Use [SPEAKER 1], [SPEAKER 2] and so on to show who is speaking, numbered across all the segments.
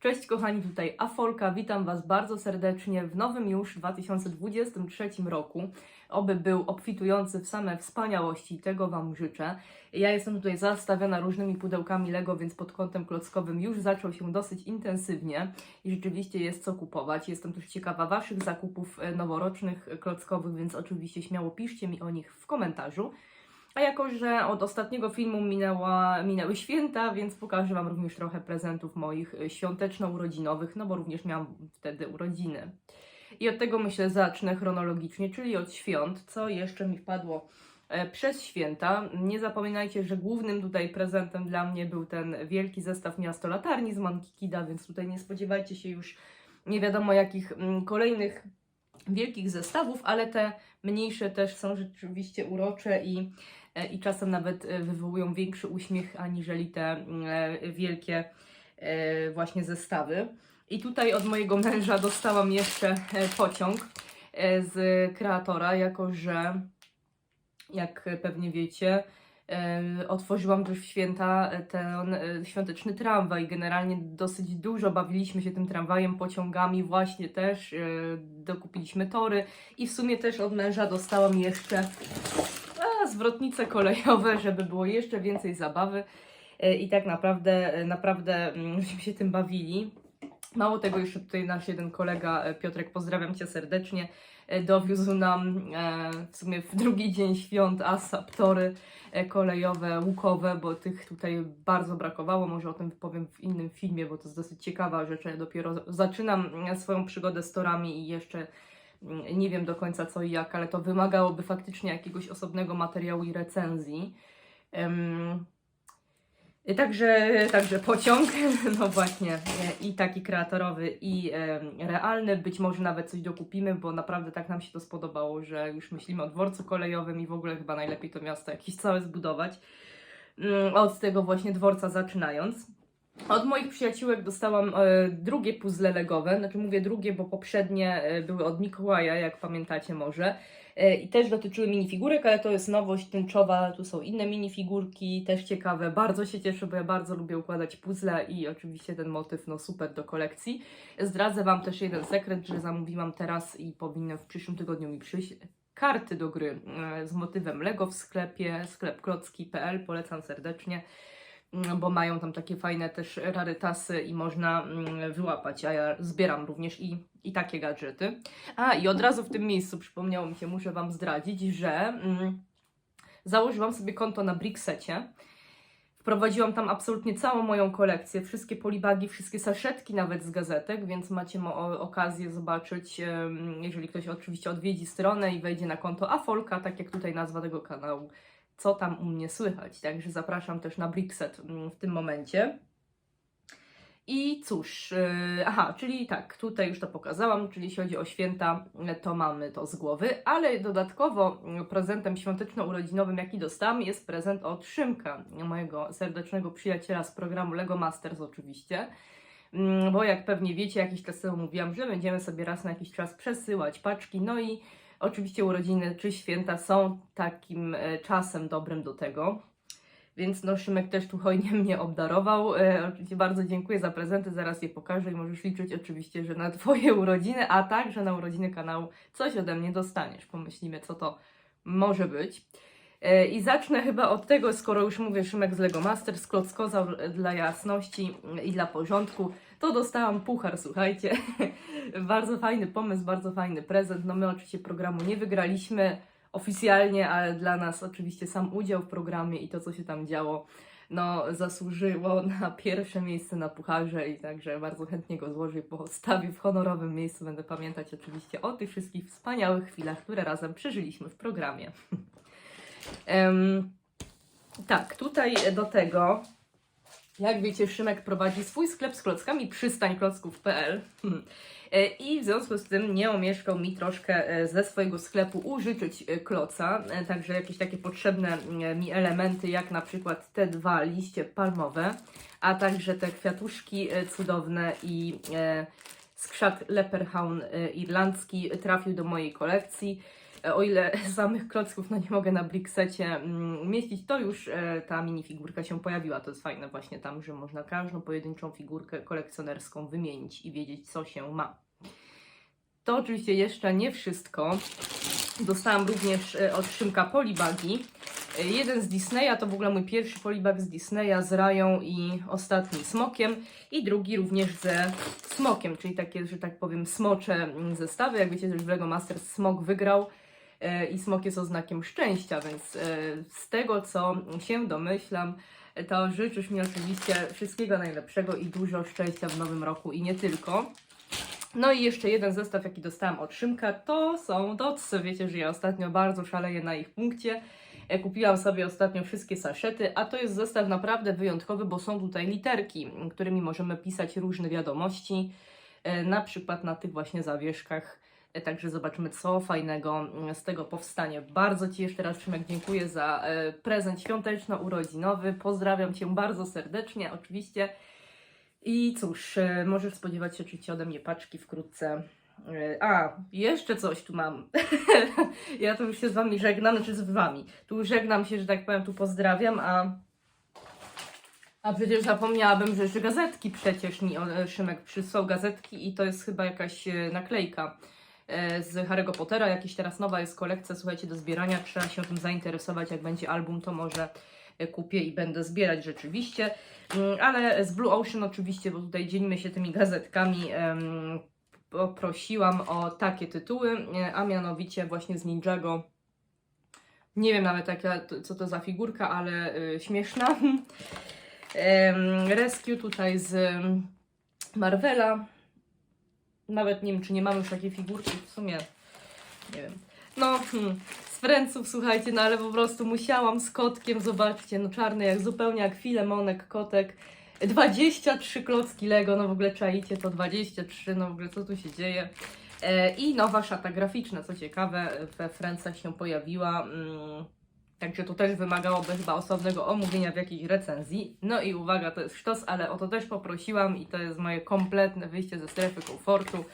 [SPEAKER 1] Cześć kochani, tutaj Afolka. Witam Was bardzo serdecznie w nowym już 2023 roku. Oby był obfitujący w same wspaniałości, tego Wam życzę. Ja jestem tutaj zastawiona różnymi pudełkami Lego, więc pod kątem klockowym już zaczął się dosyć intensywnie i rzeczywiście jest co kupować. Jestem też ciekawa Waszych zakupów e, noworocznych, klockowych, więc oczywiście śmiało piszcie mi o nich w komentarzu. A jako, że od ostatniego filmu minęła, minęły święta, więc pokażę Wam również trochę prezentów moich y, świąteczno-urodzinowych, no bo również miałam wtedy urodziny. I od tego myślę zacznę chronologicznie, czyli od świąt, co jeszcze mi wpadło e, przez święta. Nie zapominajcie, że głównym tutaj prezentem dla mnie był ten wielki zestaw miasto latarni z Mankikida, więc tutaj nie spodziewajcie się już nie wiadomo jakich mm, kolejnych wielkich zestawów, ale te mniejsze też są rzeczywiście urocze i, i czasem nawet e, wywołują większy uśmiech aniżeli te e, wielkie e, właśnie zestawy. I tutaj od mojego męża dostałam jeszcze e, pociąg e, z kreatora, jako że jak pewnie wiecie, e, otworzyłam też w święta ten e, świąteczny tramwaj. Generalnie dosyć dużo bawiliśmy się tym tramwajem, pociągami właśnie też. e, Dokupiliśmy tory i w sumie też od męża dostałam jeszcze zwrotnice kolejowe, żeby było jeszcze więcej zabawy. E, I tak naprawdę, e, naprawdę mm, żeśmy się tym bawili. Mało tego, jeszcze tutaj nasz jeden kolega, e, Piotrek, pozdrawiam Cię serdecznie, dowiózł nam w sumie w drugi dzień świąt ASAP tory kolejowe, łukowe, bo tych tutaj bardzo brakowało. Może o tym powiem w innym filmie, bo to jest dosyć ciekawa rzecz. Ja dopiero zaczynam swoją przygodę z torami i jeszcze nie wiem do końca co i jak, ale to wymagałoby faktycznie jakiegoś osobnego materiału i recenzji. Także, także pociąg, no właśnie, e, i taki kreatorowy, i realny. Być może nawet coś dokupimy, bo naprawdę tak nam się to spodobało, że już myślimy o dworcu kolejowym i w ogóle chyba najlepiej to miasto jakieś całe zbudować. Mm, Od tego właśnie dworca zaczynając. Od moich przyjaciółek dostałam e, drugie puzzle legowe, znaczy mówię drugie, bo poprzednie e, były od Mikołaja, jak pamiętacie może. E, I też dotyczyły minifigurek, ale to jest nowość tęczowa. Tu są inne minifigurki, też ciekawe. Bardzo się cieszę, bo ja bardzo lubię układać puzzle i oczywiście ten motyw, no super do kolekcji. Zdradzę Wam też jeden sekret, że zamówiłam teraz i powinny w przyszłym tygodniu mi przyjść karty do gry z motywem Lego w sklepie, sklep klocki.pl, polecam serdecznie bo mają tam takie fajne też rarytasy i można mm, wyłapać, a ja zbieram również i, i takie gadżety. A i od razu w tym miejscu przypomniało mi się, muszę Wam zdradzić, że mm, założyłam sobie konto na Brixecie. Wprowadziłam tam absolutnie całą moją kolekcję, wszystkie polibagi, wszystkie saszetki nawet z gazetek, więc macie mo- okazję zobaczyć, jeżeli ktoś oczywiście odwiedzi stronę i wejdzie na konto Afolka, tak jak tutaj nazwa tego kanału, co tam u mnie słychać. Także zapraszam też na Brixet mm, w tym momencie. I cóż, yy, aha, czyli tak, tutaj już to pokazałam, czyli jeśli chodzi o święta, to mamy to z głowy, ale dodatkowo yy, prezentem świąteczno-urodzinowym, jaki dostałam, jest prezent od Szymka, mojego serdecznego przyjaciela z programu Lego Masters oczywiście. Mm, Bo jak pewnie wiecie, jakiś czas temu mówiłam, że będziemy sobie raz na jakiś czas przesyłać paczki, no i oczywiście urodziny czy święta są takim e, czasem dobrym do tego. Więc no, Szymek też tu hojnie mnie obdarował. E, oczywiście bardzo dziękuję za prezenty, zaraz je pokażę i możesz liczyć oczywiście, że na Twoje urodziny, a także na urodziny kanału coś ode mnie dostaniesz. Pomyślimy, co to może być. E, I zacznę chyba od tego, skoro już mówię Szymek z Lego Masters, klockozaur e, dla jasności i dla porządku, to dostałam puchar, słuchajcie. bardzo fajny pomysł, bardzo fajny prezent. No my oczywiście programu nie wygraliśmy oficjalnie, ale dla nas oczywiście sam udział w programie i to, co się tam działo, no zasłużyło na pierwsze miejsce na pucharze i także bardzo chętnie go złożę i postawię w honorowym miejscu. Będę pamiętać oczywiście o tych wszystkich wspaniałych chwilach, które razem przeżyliśmy w programie. Em, tak, tutaj do tego, jak wiecie, Szymek prowadzi swój sklep z klockami przystańklocków.pl E, i w związku z tym nie omieszkał mi troszkę e, ze swojego sklepu użyczyć e, kloca, także jakieś takie potrzebne mi elementy, jak na przykład te dwa liście palmowe, a także te kwiatuszki cudowne i skrzat Leperhaun irlandzki trafił do mojej kolekcji. E, O ile samych klocków no nie mogę na Brixecie mm, umieścić, to już e, ta minifigurka się pojawiła. To jest fajne właśnie tam, że można każdą pojedynczą figurkę kolekcjonerską wymienić i wiedzieć, co się ma. To oczywiście jeszcze nie wszystko. Dostałam również e, od Szymka polibagi. Jeden z Disneya, to w ogóle mój pierwszy polibag z Disneya z Rają i ostatnim Smokiem. I drugi również ze Smokiem, czyli takie, że tak powiem, smocze mm, zestawy. Jak wiecie, też w Lego Masters Smok wygrał i Smok jest oznakiem szczęścia, więc e, z tego co się domyślam, e, to życzysz mi oczywiście wszystkiego najlepszego i dużo szczęścia w nowym roku i nie tylko. No i jeszcze jeden zestaw, jaki dostałam od Szymka, to są dotsy. Wiecie, że ja ostatnio bardzo szaleję na ich punkcie. E, Kupiłam sobie ostatnio wszystkie saszety, a to jest zestaw naprawdę wyjątkowy, bo są tutaj literki, którymi możemy pisać różne wiadomości, e, na przykład na tych właśnie zawieszkach. Także zobaczymy, co fajnego mm, z tego powstanie. Bardzo Ci jeszcze raz, Szymek, dziękuję za e, prezent świąteczno-urodzinowy. Pozdrawiam Cię bardzo serdecznie, oczywiście. I cóż, e, możesz spodziewać się oczywiście ode mnie paczki wkrótce. E, A, jeszcze coś tu mam. ja tu już się z Wami żegnam, znaczy z Wami. Tu żegnam się, że tak powiem, tu pozdrawiam, a. A przecież zapomniałabym, że jeszcze gazetki przecież mi Szymek przysłał gazetki i to jest chyba jakaś naklejka z Harry'ego Pottera. Jakiś teraz nowa jest kolekcja, słuchajcie, do zbierania. Trzeba się tym zainteresować. Jak będzie album, to może e, kupię i będę zbierać rzeczywiście. Mm, Ale z Blue Ocean oczywiście, bo tutaj dzielimy się tymi gazetkami, poprosiłam o takie tytuły, e, a mianowicie właśnie z Ninjago. Nie wiem nawet jaka, co to za figurka, ale śmieszna. Rescue tutaj z Marvela. Nawet nie wiem, czy nie mamy już takiej figurki. W sumie nie wiem. No, hmm, z Friendsów, słuchajcie, no ale po prostu musiałam z kotkiem, zobaczcie, no czarny jak zupełnie jak filemonek, kotek. 23 klocki Lego, no w ogóle czaicie to 23, no w ogóle co tu się dzieje. E, I nowa szata graficzna, co ciekawe, we Friendsach się pojawiła. Mm, Także to też wymagałoby chyba osobnego omówienia w jakiejś recenzji. No i uwaga, to jest sztos, ale o to też poprosiłam i to jest moje kompletne wyjście ze strefy komfortu.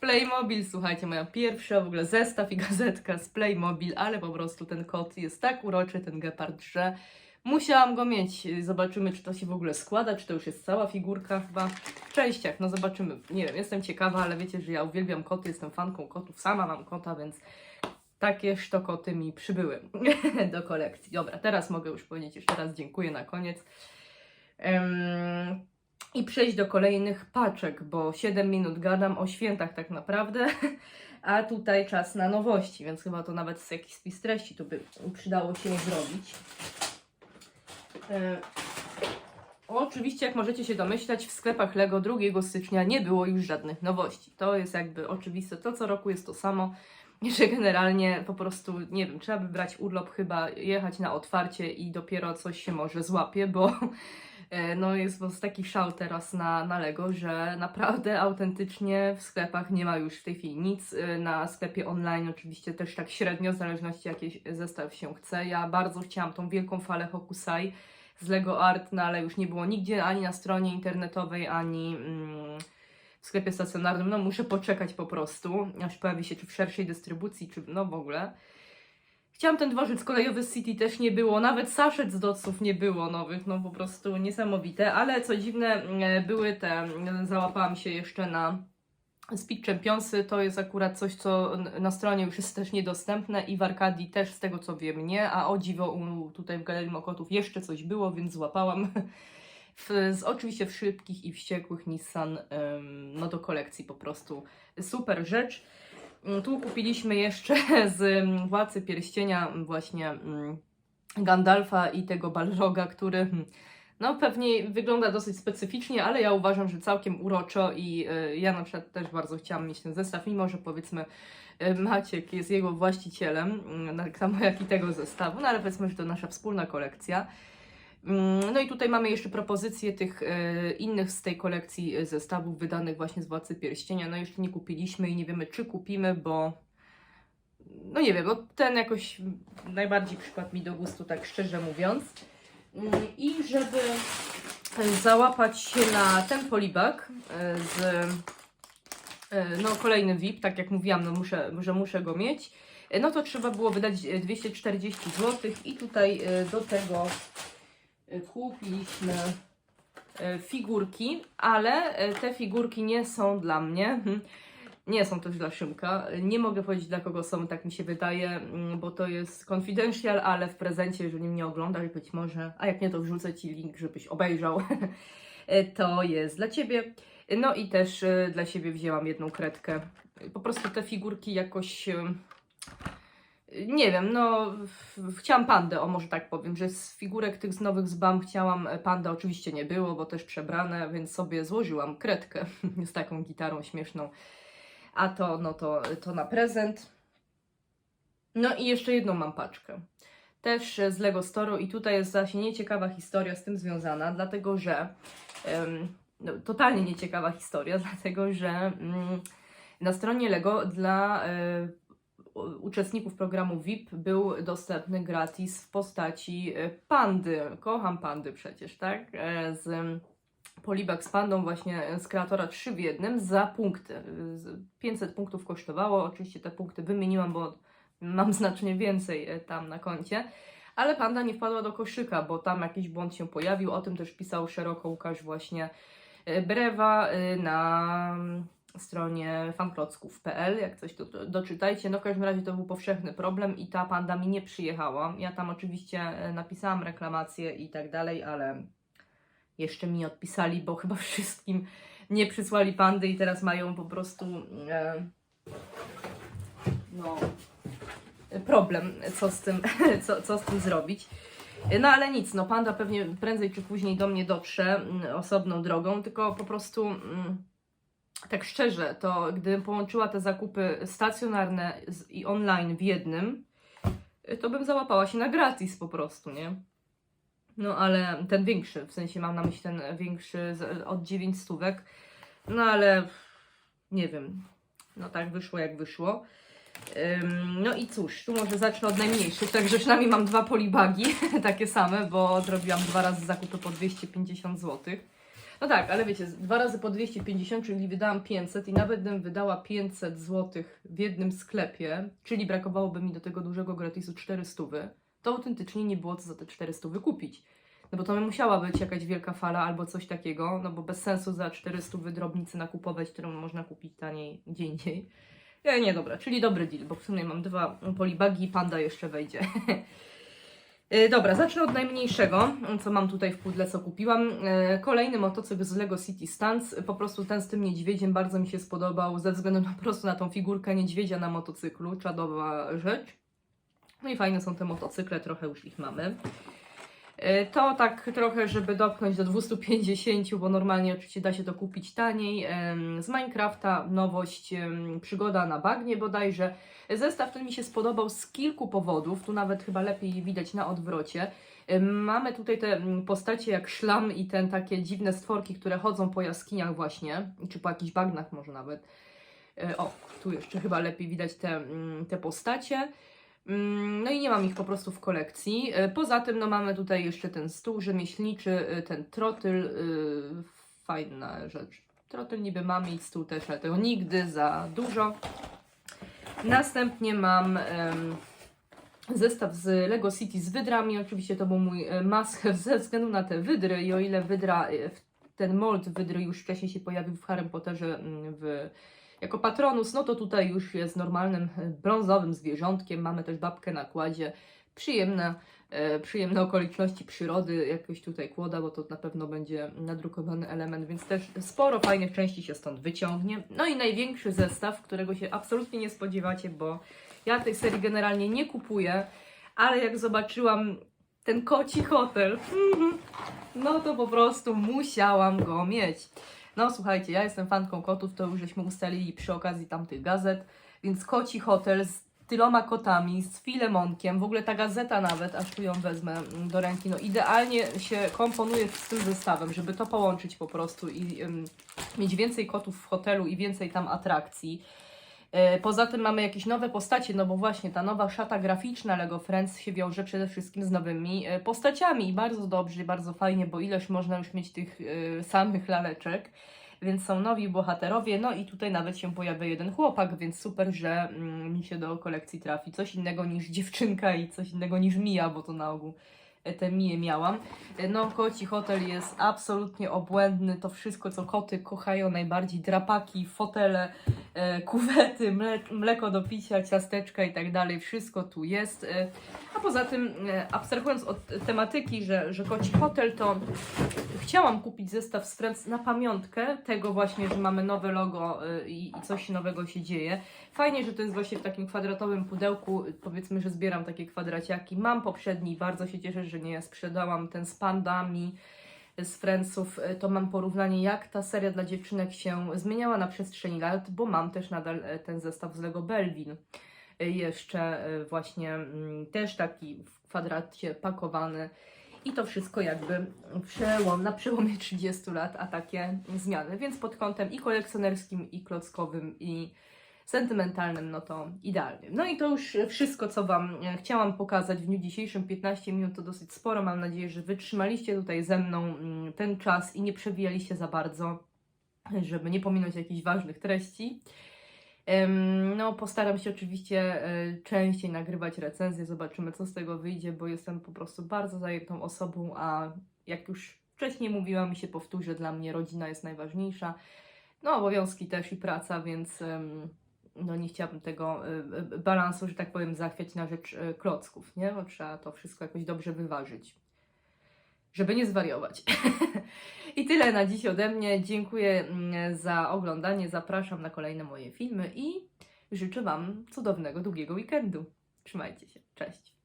[SPEAKER 1] Playmobil, słuchajcie, moja pierwsza w ogóle zestaw i gazetka z Playmobil, ale po prostu ten kot jest tak uroczy, ten gepard, że musiałam go mieć. Zobaczymy, czy to się w ogóle składa, czy to już jest cała figurka chyba. W częściach, no zobaczymy. Nie wiem, jestem ciekawa, ale wiecie, że ja uwielbiam koty, jestem fanką kotów, sama mam kota, więc takie sztokoty mi przybyły do kolekcji. Dobra, teraz mogę już powiedzieć jeszcze raz dziękuję na koniec. Em, I przejść do kolejnych paczek, bo 7 minut gadam o świętach tak naprawdę, a tutaj czas na nowości, więc chyba to nawet z jakiś spis treści tu by przydało się zrobić. E, Oczywiście, jak możecie się domyślać, w sklepach Lego 2 stycznia nie było już żadnych nowości. To jest jakby oczywiste. To co roku jest to samo, że generalnie po prostu, nie wiem, trzeba by brać urlop, chyba jechać na otwarcie i dopiero coś się może złapie, bo e, no jest po prostu taki szał teraz na, na Lego, że naprawdę autentycznie w sklepach nie ma już w tej chwili nic. E, Na sklepie online oczywiście też tak średnio, w zależności jaki zestaw się chce. Ja bardzo chciałam tą wielką falę Hokusai z Lego Art, no ale już nie było nigdzie, ani na stronie internetowej, ani mm, w sklepie stacjonarnym. No muszę poczekać po prostu, aż pojawi się czy w szerszej dystrybucji, czy no w ogóle. Chciałam ten dworzec kolejowy z City też nie było, nawet saszet z doców nie było nowych, no po prostu niesamowite, ale co dziwne, e, były te, załapałam się jeszcze na Speed Championsy, to jest akurat coś, co na stronie już jest też niedostępne i w Arkadii też z tego co wiem nie, a o dziwo tutaj w Galerii Mokotów jeszcze coś było, więc złapałam w, z, oczywiście w szybkich i wściekłych Nissan no do kolekcji po prostu super rzecz. Mm, Tu kupiliśmy jeszcze z mm, Władcy Pierścienia mm, właśnie Gandalfa i tego Balroga, który hmm, no pewnie wygląda dosyć specyficznie, ale ja uważam, że całkiem uroczo i y, ja na przykład też bardzo chciałam mieć ten zestaw, mimo że powiedzmy y, Maciek jest jego właścicielem, tak samo jak i tego zestawu, no ale powiedzmy, że to nasza wspólna kolekcja. Mm, No i tutaj mamy jeszcze propozycje tych e, innych z tej kolekcji e, zestawów wydanych właśnie z Władcy Pierścienia. No jeszcze nie kupiliśmy i nie wiemy czy kupimy, bo no nie wiem, bo ten jakoś najbardziej przypadł mi do gustu, tak szczerze mówiąc. Mm, I żeby załapać się na ten polibag e, z no kolejny VIP, tak jak mówiłam, no muszę, że muszę go mieć. no to trzeba było wydać e, 240 zł i tutaj do tego kupiliśmy e, figurki, ale e, te figurki nie są dla mnie. Nie są też dla Szymka. Nie mogę powiedzieć dla kogo są, tak mi się wydaje, mm, bo to jest confidential, ale w prezencie, jeżeli mnie oglądasz, być może, a jak nie, to wrzucę Ci link, żebyś obejrzał. E, to jest dla Ciebie. No i też e, dla siebie wzięłam jedną kredkę. Po prostu te figurki jakoś. Nie wiem, no chciałam pandę, o może tak powiem, że z figurek tych z nowych z BAM chciałam e, pandę, oczywiście nie było, bo też przebrane, więc sobie złożyłam kredkę z taką gitarą śmieszną. A to, no to, to na prezent. No i jeszcze jedną mam paczkę. Też z Lego Store i tutaj jest właśnie nieciekawa historia z tym związana, dlatego że no, totalnie nieciekawa historia, dlatego że mm, na stronie Lego dla e, uczestników programu VIP był dostępny gratis w postaci e, pandy. Kocham pandy przecież, tak? E, z em, Polibag z pandą właśnie e, z kreatora 3 w jednym za punkty. E, z- 500 punktów kosztowało. Oczywiście te punkty wymieniłam, bo mam znacznie więcej tam na koncie. Ale panda nie wpadła do koszyka, bo tam jakiś błąd się pojawił. O tym też pisał szeroko Łukasz właśnie Brewa na stronie fanklocków.pl, jak coś to, doczytajcie. No w każdym razie to był powszechny problem i ta panda mi nie przyjechała. Ja tam oczywiście e, napisałam reklamację i tak dalej, ale jeszcze mi odpisali, bo chyba wszystkim nie przysłali pandy i teraz mają po prostu e, no, problem, co z tym, co, co z tym zrobić. No ale nic, no panda pewnie prędzej czy później do mnie dotrze mm, osobną drogą, tylko po prostu mm, tak szczerze, to gdybym połączyła te zakupy stacjonarne i online w jednym, y, to bym załapała się na gratis po prostu, nie? No ale ten większy, w sensie mam na myśli ten większy od 9 stówek, no ale nie wiem, no tak wyszło jak wyszło. Ym, No i cóż, tu może zacznę od najmniejszych. Także przynajmniej mam dwa polibagi, takie same, bo zrobiłam dwa razy zakupy po 250 zł. No tak, ale wiecie, dwa razy po 250, czyli wydałam 500 i nawet bym wydała 500 zł w jednym sklepie, czyli brakowałoby mi do tego dużego gratisu 400, to autentycznie nie było co za te 400 kupić. No bo to musiała być jakaś wielka fala albo coś takiego, no bo bez sensu za 400 drobnicy nakupować, którą można kupić taniej gdzie indziej. Nie, nie, dobra, czyli dobry deal, bo w sumie mam dwa polibagi i panda jeszcze wejdzie. E, Dobra, zacznę od najmniejszego, co mam tutaj w pudle, co kupiłam. E, Kolejny motocykl z Lego City Stunts. Po prostu ten z tym niedźwiedziem bardzo mi się spodobał, ze względu na, po prostu na tą figurkę niedźwiedzia na motocyklu. Czadowa rzecz. No i fajne są te motocykle, trochę już ich mamy. E, To tak trochę, żeby dopchnąć do 250, bo normalnie oczywiście da się to kupić taniej. Z Minecrafta nowość, przygoda na bagnie bodajże. Zestaw ten mi się spodobał z kilku powodów, tu nawet chyba lepiej widać na odwrocie. Mamy tutaj te mm, postacie jak szlam i ten takie dziwne stworki, które chodzą po jaskiniach właśnie, czy po jakichś bagnach może nawet. E, O, tu jeszcze chyba lepiej widać te, mm, te postacie. Mm, No i nie mam ich po prostu w kolekcji. E, Poza tym no mamy tutaj jeszcze ten stół rzemieślniczy, e, ten trotyl, e, fajna rzecz. Trotyl niby mamy i stół też, ale tego nigdy za dużo. Następnie mam zestaw z Lego City z wydrami. Oczywiście to był mój have ze względu na te wydry i o ile wydra, ten mold wydry już wcześniej się pojawił w Harry Potterze mm, w, jako patronus, no to tutaj już jest normalnym e, brązowym zwierzątkiem. Mamy też babkę na kładzie. Przyjemne, e, przyjemne okoliczności przyrody, jakoś tutaj kłoda, bo to na pewno będzie nadrukowany element, więc też sporo fajnych części się stąd wyciągnie. No i największy zestaw, którego się absolutnie nie spodziewacie, bo ja tej serii generalnie nie kupuję, ale jak zobaczyłam ten koci hotel, no to po prostu musiałam go mieć. No słuchajcie, ja jestem fanką kotów, to już żeśmy ustalili przy okazji tamtych gazet, więc koci hotel z tyloma kotami, z filemonkiem, w ogóle ta gazeta nawet, aż tu ją wezmę mm, do ręki, no idealnie się komponuje z tym zestawem, żeby to połączyć po prostu i mieć więcej kotów w hotelu i więcej tam atrakcji. E, Poza tym mamy jakieś nowe postacie, no bo właśnie ta nowa szata graficzna Lego Friends się wiąże przede wszystkim z nowymi e, postaciami i bardzo dobrze, bardzo fajnie, bo ileż można już mieć tych e, samych laleczek. więc są nowi bohaterowie, no i tutaj nawet się pojawia jeden chłopak, więc super, że mm, mi się do kolekcji trafi coś innego niż dziewczynka i coś innego niż Mija, bo to na ogół te Mije miałam. E, No, koci hotel jest absolutnie obłędny, to wszystko, co koty kochają najbardziej, drapaki, fotele, e, kuwety, mle, mleko do picia, ciasteczka i tak dalej, wszystko tu jest. E, A poza tym, abstrahując od tematyki, że, że koci hotel, to chciałam kupić zestaw Friends na pamiątkę tego właśnie, że mamy nowe logo i, coś nowego się dzieje. Fajnie, że to jest właśnie w takim kwadratowym pudełku. Powiedzmy, że zbieram takie kwadraciaki. Mam poprzedni, bardzo się cieszę, że nie sprzedałam ten z pandami z Friendsów, y, to mam porównanie, jak ta seria dla dziewczynek się zmieniała na przestrzeni lat, bo mam też nadal y, ten zestaw z Lego Belvin. Y, Jeszcze właśnie mm, też taki w kwadracie pakowany. I to wszystko jakby przełom, na przełomie 30 lat, a takie zmiany. Więc pod kątem i kolekcjonerskim, i klockowym, i sentymentalnym, no to idealnie. No i to już wszystko, co Wam e, chciałam pokazać w dniu dzisiejszym. 15 minut to dosyć sporo. Mam nadzieję, że wytrzymaliście tutaj ze mną mm, ten czas i nie przewijaliście za bardzo, żeby nie pominąć jakichś ważnych treści. No, postaram się oczywiście e, częściej nagrywać recenzje, zobaczymy co z tego wyjdzie, bo jestem po prostu bardzo zajętą osobą, a jak już wcześniej mówiłam i się powtórzę, dla mnie rodzina jest najważniejsza. No, obowiązki też i praca, więc no, nie chciałabym tego e, e, balansu, że tak powiem, zachwiać na rzecz e, klocków, nie? Bo trzeba to wszystko jakoś dobrze wyważyć, żeby nie zwariować. I tyle na dziś ode mnie. Dziękuję mm, za oglądanie. Zapraszam na kolejne moje filmy i życzę Wam cudownego, długiego weekendu. Trzymajcie się. Cześć.